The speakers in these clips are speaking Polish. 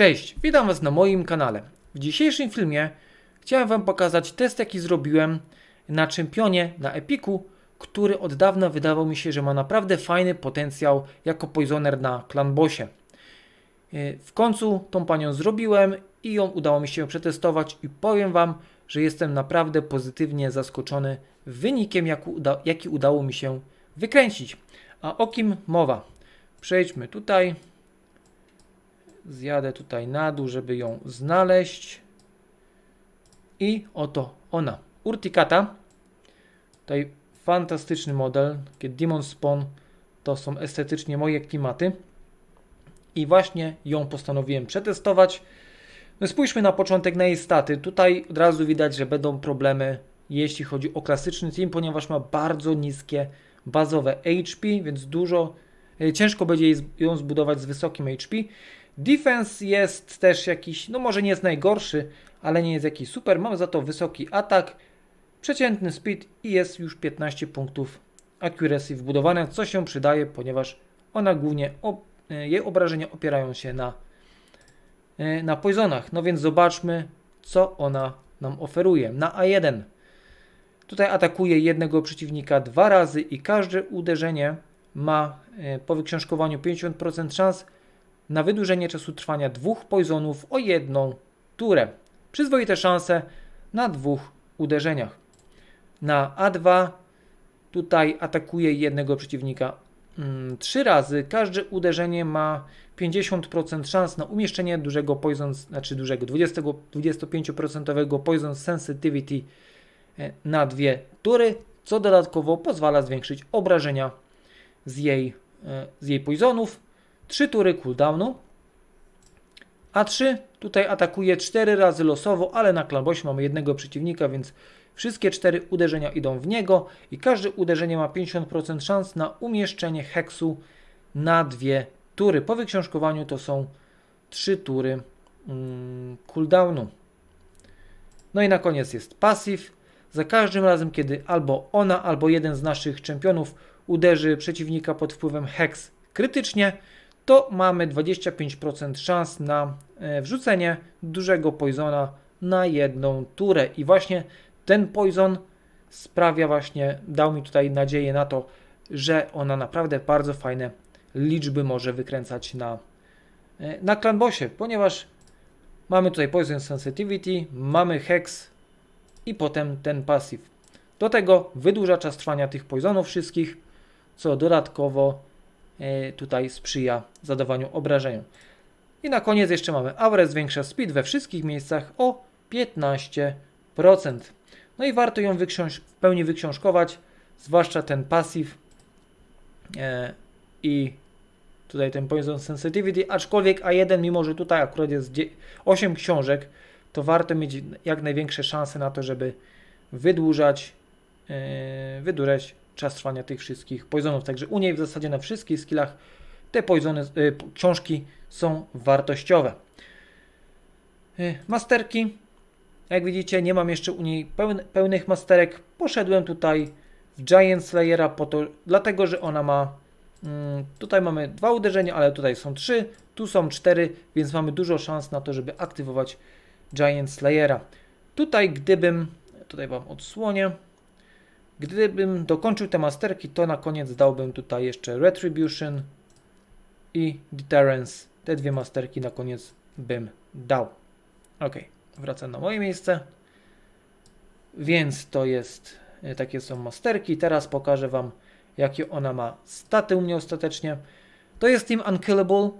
Cześć, witam Was na moim kanale. W dzisiejszym filmie chciałem Wam pokazać test, jaki zrobiłem na czempionie na Epiku, który od dawna wydawał mi się, że ma naprawdę fajny potencjał jako poisoner na clanbossie. Yy, W końcu tą panią zrobiłem i ją udało mi się przetestować i powiem Wam, że jestem naprawdę pozytywnie zaskoczony wynikiem, jaki udało mi się wykręcić. A o kim mowa? Przejdźmy tutaj. Zjadę tutaj na dół, żeby ją znaleźć. I oto ona. Urtikata. Tutaj fantastyczny model. Takie Demon Spawn. To są estetycznie moje klimaty. I właśnie ją postanowiłem przetestować. No spójrzmy na początek na jej staty. Tutaj od razu widać, że będą problemy, jeśli chodzi o klasyczny team, ponieważ ma bardzo niskie bazowe HP, więc dużo e, ciężko będzie ją zbudować z wysokim HP. Defense jest też jakiś, no może nie jest najgorszy, ale nie jest jakiś super. Mamy za to wysoki atak, przeciętny speed i jest już 15 punktów accuracy wbudowane, co się przydaje, ponieważ ona głównie, op- e, jej obrażenia opierają się na, e, na poisonach. No więc zobaczmy, co ona nam oferuje. Na A1 tutaj atakuje jednego przeciwnika dwa razy i każde uderzenie ma e, po wyksiążkowaniu 50% szans na wydłużenie czasu trwania dwóch poisonów o jedną turę. Przyzwoite szanse na dwóch uderzeniach. Na A2 tutaj atakuje jednego przeciwnika mm, trzy razy. Każde uderzenie ma 50% szans na umieszczenie dużego poison, znaczy dużego 20, 25% poison sensitivity e, na dwie tury, co dodatkowo pozwala zwiększyć obrażenia z jej, e, z jej poisonów. 3 tury cooldownu. A 3 tutaj atakuje 4 razy losowo, ale na klambosie mamy jednego przeciwnika, więc wszystkie 4 uderzenia idą w niego i każde uderzenie ma 50% szans na umieszczenie heksu na dwie tury. Po wyksiążkowaniu to są 3 tury mm, cooldownu. No i na koniec jest pasyw. Za każdym razem, kiedy albo ona, albo jeden z naszych czempionów uderzy przeciwnika pod wpływem hex krytycznie, to mamy 25% szans na e, wrzucenie dużego poisona na jedną turę. I właśnie ten poison sprawia właśnie, dał mi tutaj nadzieję na to, że ona naprawdę bardzo fajne liczby może wykręcać na, e, na clanbossie, ponieważ mamy tutaj poison sensitivity, mamy hex i potem ten pasyw. Do tego wydłuża czas trwania tych poisonów wszystkich, co dodatkowo tutaj sprzyja zadawaniu obrażeń. I na koniec jeszcze mamy average zwiększa speed we wszystkich miejscach o 15%. No i warto ją w pełni wyksiążkować, zwłaszcza ten pasyw e, i tutaj ten poison sensitivity, aczkolwiek A1, mimo że tutaj akurat jest dzie- 8 książek, to warto mieć jak największe szanse na to, żeby wydłużać, e, wydłużać czas trwania tych wszystkich poisonów. Także u niej w zasadzie na wszystkich skillach te poisony, y, książki są wartościowe. Y, masterki. Jak widzicie, nie mam jeszcze u niej pełn, pełnych masterek. Poszedłem tutaj w Giant Slayera po to, dlatego że ona ma. Mm, tutaj mamy dwa uderzenia, ale tutaj są trzy, tu są cztery, więc mamy dużo szans na to, żeby aktywować Giant Slayera. Tutaj, gdybym. Tutaj Wam odsłonię. Gdybym dokończył te masterki, to na koniec dałbym tutaj jeszcze Retribution i Deterrence. Te dwie masterki na koniec bym dał. Ok, wracam na moje miejsce. Więc to jest, e, takie są masterki. Teraz pokażę Wam, jakie ona ma staty u mnie ostatecznie. To jest Team Unkillable.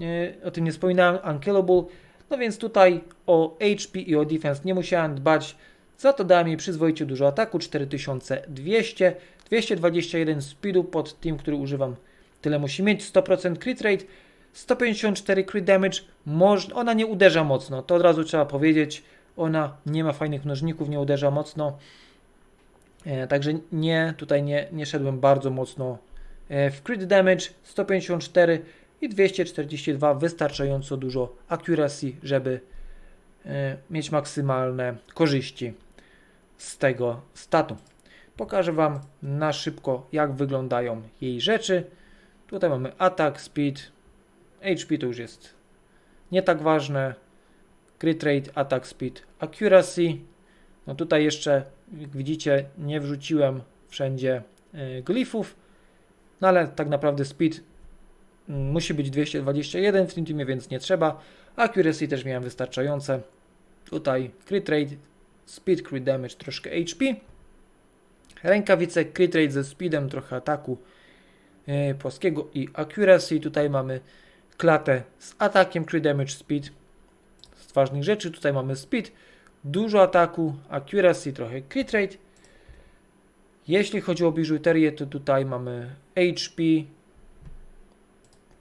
E, O tym nie wspominałem. Unkillable. No więc tutaj o HP i o defense nie musiałem dbać. Za to dałem jej przyzwoicie dużo ataku, 4200, 221 speedu pod team, który używam. Tyle musi mieć, 100% crit rate, 154 crit damage. Moż, ona nie uderza mocno, to od razu trzeba powiedzieć. Ona nie ma fajnych mnożników, nie uderza mocno. E, także nie, tutaj nie, nie szedłem bardzo mocno e, w crit damage, 154 i 242, wystarczająco dużo accuracy, żeby e, mieć maksymalne korzyści z tego statu. Pokażę Wam na szybko, jak wyglądają jej rzeczy. Tutaj mamy atak, speed, HP to już jest nie tak ważne. Crit rate, attack speed, accuracy. No tutaj jeszcze, jak widzicie, nie wrzuciłem wszędzie y, glifów, no ale tak naprawdę speed mm, musi być 221 w tym teamie, więc nie trzeba. Accuracy też miałem wystarczające. Tutaj crit rate, speed, crit damage, troszkę HP. Rękawice, crit rate ze speedem, trochę ataku yy, płaskiego i accuracy. Tutaj mamy klatę z atakiem, crit damage, speed. Z ważnych rzeczy tutaj mamy speed, dużo ataku, accuracy, trochę crit rate. Jeśli chodzi o biżuterię, to tutaj mamy HP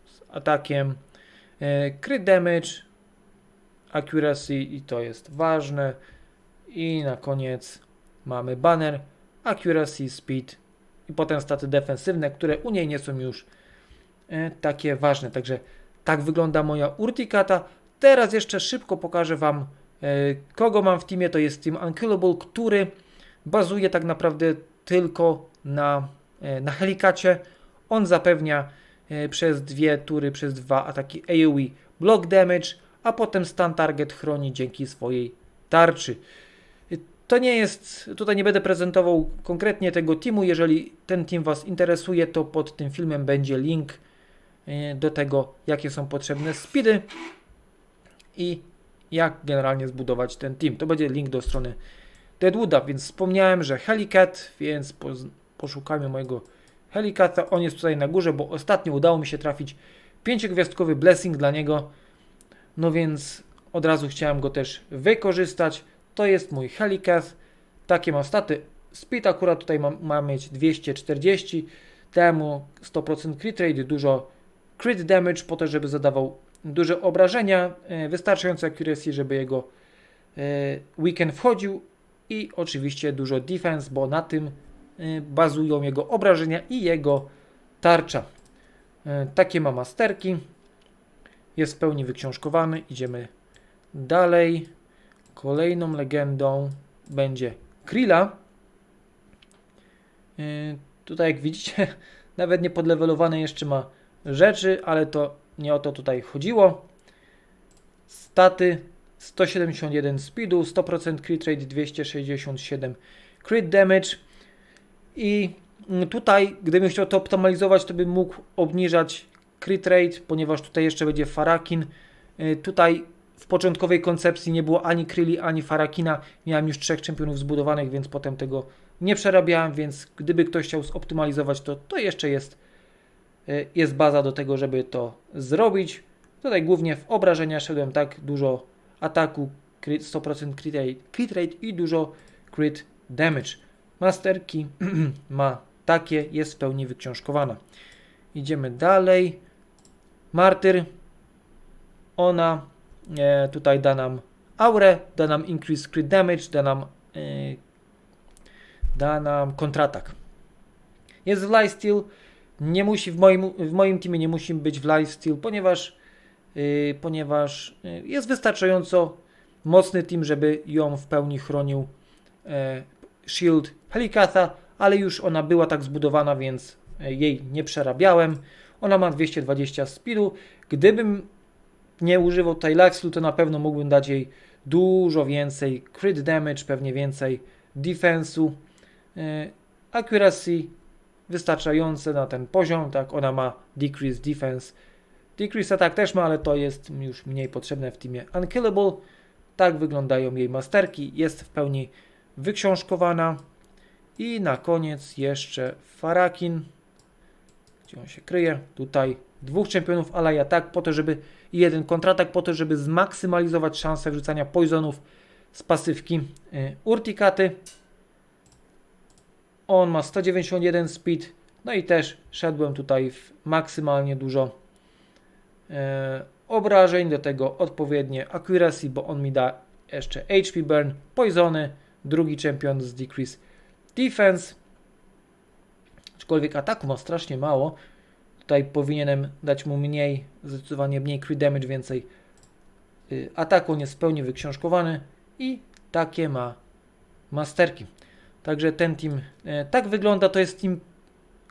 z atakiem, yy, crit damage, accuracy i to jest ważne. I na koniec mamy banner, accuracy, speed i potem staty defensywne, które u niej nie są już e, takie ważne. Także tak wygląda moja Urtikata. Teraz jeszcze szybko pokażę Wam, e, kogo mam w teamie. To jest Team Unkillable, który bazuje tak naprawdę tylko na, e, na Helikacie. On zapewnia przez dwie tury, przez dwa ataki AoE block damage, a potem stun target chroni dzięki swojej tarczy. To nie jest, tutaj nie będę prezentował konkretnie tego teamu. Jeżeli ten team Was interesuje, to pod tym filmem będzie link e, do tego, jakie są potrzebne speedy i jak generalnie zbudować ten team. To będzie link do strony Deadwooda, więc wspomniałem, że Helicat, więc poszukajmy mojego Helicata. On jest tutaj na górze, bo ostatnio udało mi się trafić pięciogwiazdkowy blessing dla niego. No więc od razu chciałem go też wykorzystać. To jest mój Helicat. Takie ma staty. Speed akurat tutaj ma, ma mieć 240. Temu 100% crit rate, dużo crit damage po to, żeby zadawał duże obrażenia. E, wystarczająco accuracy, żeby jego e, weekend wchodził. I oczywiście dużo defense, bo na tym e, bazują jego obrażenia i jego tarcza. Takie ma masterki. Jest w pełni wyksiążkowany. Idziemy dalej. Kolejną legendą będzie Krilla. Yy, Tutaj jak widzicie, nawet nie podlewelowane jeszcze ma rzeczy, ale to nie o to tutaj chodziło. Staty 171 speedu, 100% crit rate, 267 crit damage. I mm, tutaj, gdybym chciał to optymalizować, to bym mógł obniżać crit rate, ponieważ tutaj jeszcze będzie Farakin. Yy, Tutaj w początkowej koncepcji nie było ani Kryli, ani Farakina. Miałem już trzech czempionów zbudowanych, więc potem tego nie przerabiałem, więc gdyby ktoś chciał zoptymalizować, to to jeszcze jest, y, jest baza do tego, żeby to zrobić. Tutaj głównie w obrażenia szedłem tak dużo ataku, crit, 100% crit rate, crit rate i dużo crit damage. Masterki ma takie, jest w pełni wyksiążkowana. Idziemy dalej. Martyr. Ona e, tutaj da nam aurę, da nam increase crit damage, da nam e, da nam kontratak. Jest w lifesteal, nie musi w moim, w moim teamie nie musi być w lifesteal, ponieważ yy, ponieważ jest wystarczająco mocny team, żeby ją w pełni chronił e, shield Helikatha, ale już ona była tak zbudowana, więc e, jej nie przerabiałem. Ona ma 220 speedu. Gdybym nie używał tutaj to na pewno mógłbym dać jej dużo więcej crit damage, pewnie więcej defensu. E, accuracy wystarczające na ten poziom, tak, ona ma decrease defense. Decrease attack też ma, ale to jest już mniej potrzebne w teamie Unkillable. Tak wyglądają jej masterki, jest w pełni wyksiążkowana. I na koniec jeszcze Farakin. Gdzie on się kryje? Tutaj dwóch czempionów Alaya tak po to, żeby i jeden kontratak po to, żeby zmaksymalizować szansę wrzucania poisonów z pasywki y, Urtikaty. On ma 191 speed, no i też szedłem tutaj w maksymalnie dużo e, obrażeń, do tego odpowiednie accuracy, bo on mi da jeszcze HP burn, poisony, drugi czempion z decrease defense, aczkolwiek ataku ma strasznie mało, tutaj powinienem dać mu mniej, zdecydowanie mniej crit damage, więcej y, ataku, on jest w pełni wyksiążkowany i takie ma masterki. Także ten team e, tak wygląda. To jest team,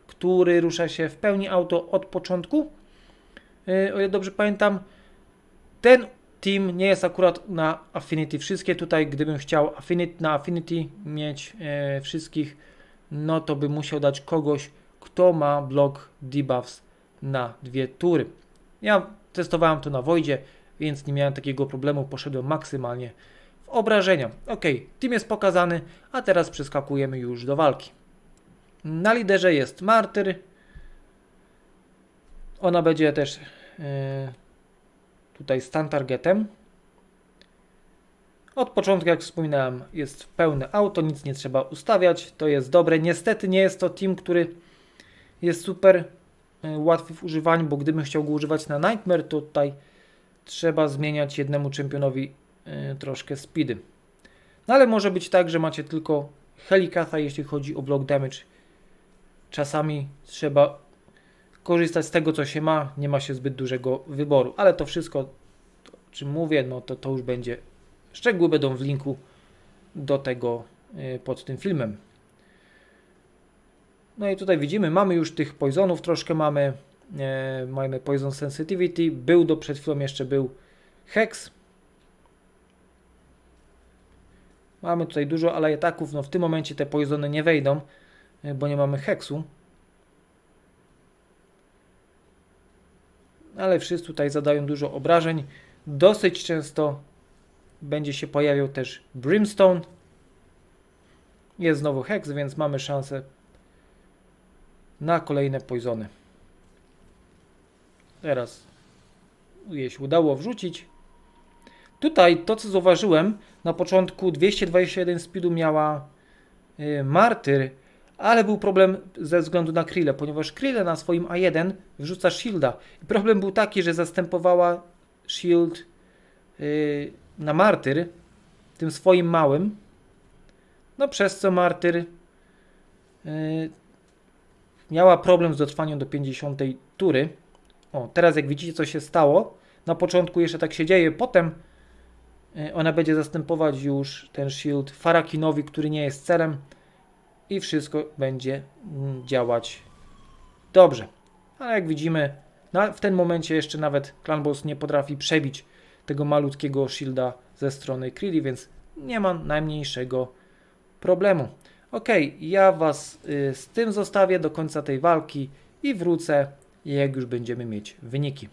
który rusza się w pełni auto od początku. E, o ile dobrze pamiętam, ten team nie jest akurat na Affinity. Wszystkie tutaj, gdybym chciał Affinity, na Affinity mieć wszystkich, no to bym musiał dać kogoś, kto ma blok debuffs na dwie tury. Ja testowałem to na Wojdzie, więc nie miałem takiego problemu. Poszedłem maksymalnie w obrażenia. Ok, team jest pokazany, a teraz przeskakujemy już do walki. Na liderze jest Martyr. Ona będzie też e, tutaj stan targetem. Od początku, jak wspominałem, jest pełne auto, nic nie trzeba ustawiać, to jest dobre. Niestety nie jest to team, który jest super łatwy w używaniu, bo gdybym chciał go używać na Nightmare, to tutaj trzeba zmieniać jednemu czempionowi e, troszkę speedy. No ale może być tak, że macie tylko Helikatha, jeśli chodzi o block damage. Czasami trzeba korzystać z tego, co się ma, nie ma się zbyt dużego wyboru, ale to wszystko, o czym mówię, no to to już będzie, szczegóły będą w linku do tego y, pod tym filmem. No i tutaj widzimy, mamy już tych poisonów, troszkę mamy, e, mamy poison sensitivity, był do przed chwilą jeszcze był hex. Mamy tutaj dużo ale ataków, no w tym momencie te poisony nie wejdą, y, bo nie mamy heksu. ale wszyscy tutaj zadają dużo obrażeń. Dosyć często będzie się pojawiał też Brimstone. Jest znowu Hex, więc mamy szansę na kolejne poisony. Teraz jej się udało wrzucić. Tutaj to co zauważyłem, na początku 221 speedu miała y, Martyr, ale był problem ze względu na Krillę, ponieważ Krillę na swoim A1 wrzuca shielda. I problem był taki, że zastępowała shield yy, na martyr tym swoim małym, no przez co martyr yy, miała problem z dotrwaniem do 50 tury. O, teraz jak widzicie co się stało, na początku jeszcze tak się dzieje, potem yy, ona będzie zastępować już ten shield Farakinowi, który nie jest celem, i wszystko będzie mm, działać dobrze. Ale jak widzimy, na, w tym momencie jeszcze nawet Clan Boss nie potrafi przebić tego malutkiego shielda ze strony Krilli, więc nie ma najmniejszego problemu. Ok, ja Was y, z tym zostawię do końca tej walki i wrócę, jak już będziemy mieć wyniki.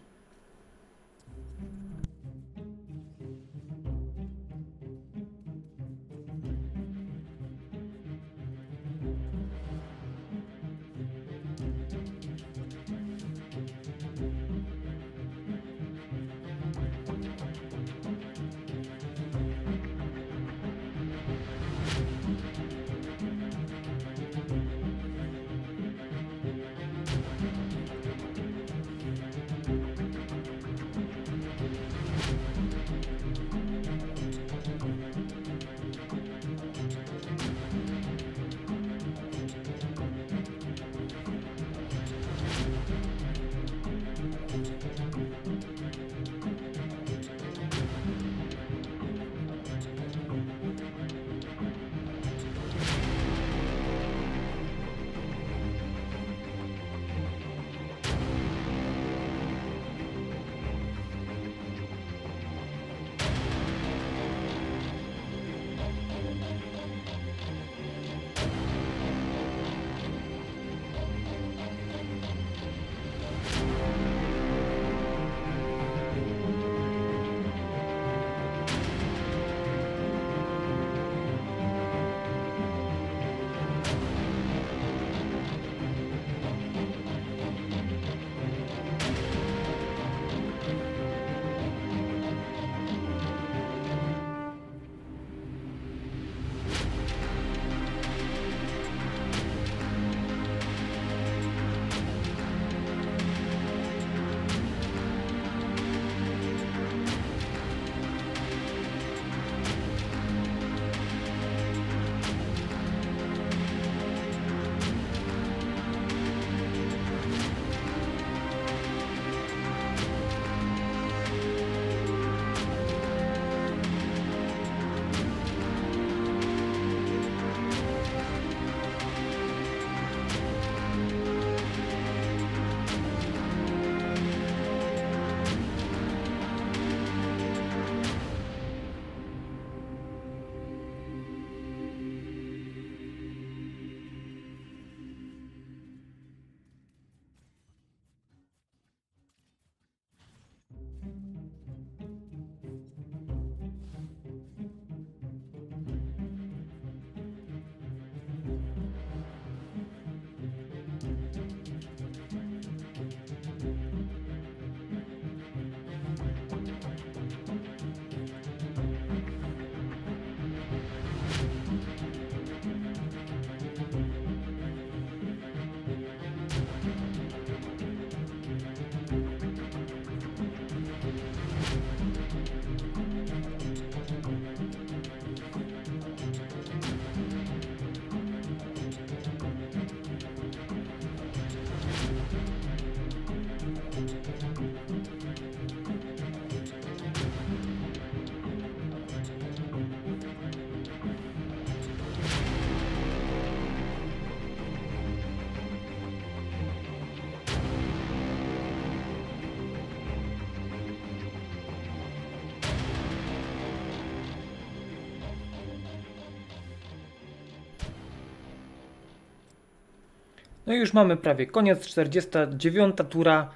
No i już mamy prawie koniec, 49 tura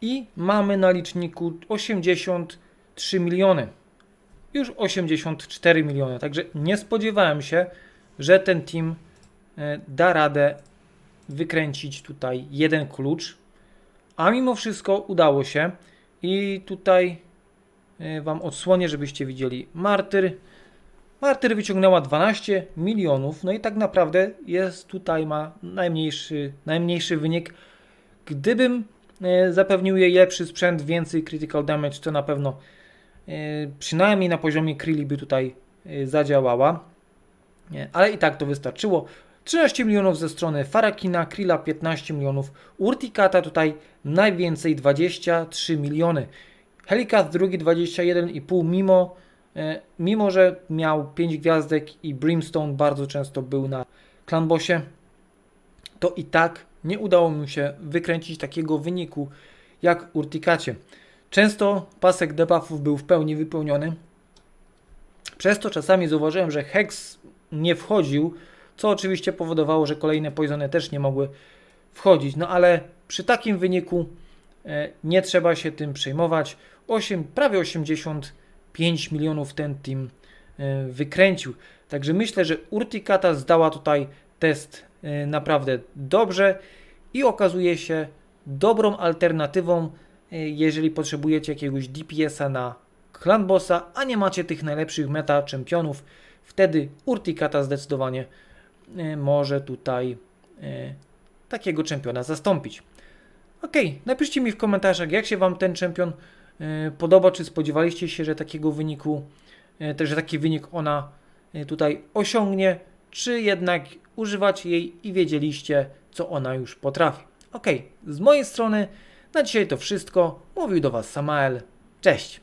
i mamy na liczniku 83 miliony. Już 84 miliony, także nie spodziewałem się, że ten team e, da radę wykręcić tutaj jeden klucz, a mimo wszystko udało się i tutaj e, Wam odsłonię, żebyście widzieli. Martyr. Martyr wyciągnęła 12 milionów, no i tak naprawdę jest tutaj ma najmniejszy, najmniejszy wynik. Gdybym e, zapewnił jej lepszy sprzęt, więcej critical damage, to na pewno e, przynajmniej na poziomie Krilli by tutaj e, zadziałała. Ale i tak to wystarczyło. 13 milionów ze strony Farakina, Krilla 15 milionów, Urtikata tutaj najwięcej 23 miliony. Helikas drugi 21,5 mimo, mimo że miał 5 gwiazdek i Brimstone bardzo często był na klanbosie, to i tak nie udało mu się wykręcić takiego wyniku jak Urtikacie. Często pasek debuffów był w pełni wypełniony, przez to czasami zauważyłem, że Hex nie wchodził, co oczywiście powodowało, że kolejne poisony też nie mogły wchodzić. No ale przy takim wyniku e, nie trzeba się tym przejmować. 8, prawie 85 milionów ten team e, wykręcił. Także myślę, że Urtikata zdała tutaj test e, naprawdę dobrze i okazuje się dobrą alternatywą, e, jeżeli potrzebujecie jakiegoś DPS-a na Clan Bossa, a nie macie tych najlepszych meta czempionów, wtedy Urtikata zdecydowanie może tutaj takiego czempiona zastąpić. Ok, napiszcie mi w komentarzach, jak się Wam ten czempion podoba, czy spodziewaliście się, że takiego wyniku, e, że taki wynik ona e, tutaj osiągnie, czy jednak używacie jej i wiedzieliście, co ona już potrafi. Ok, z mojej strony na dzisiaj to wszystko. Mówił do Was Samael. Cześć!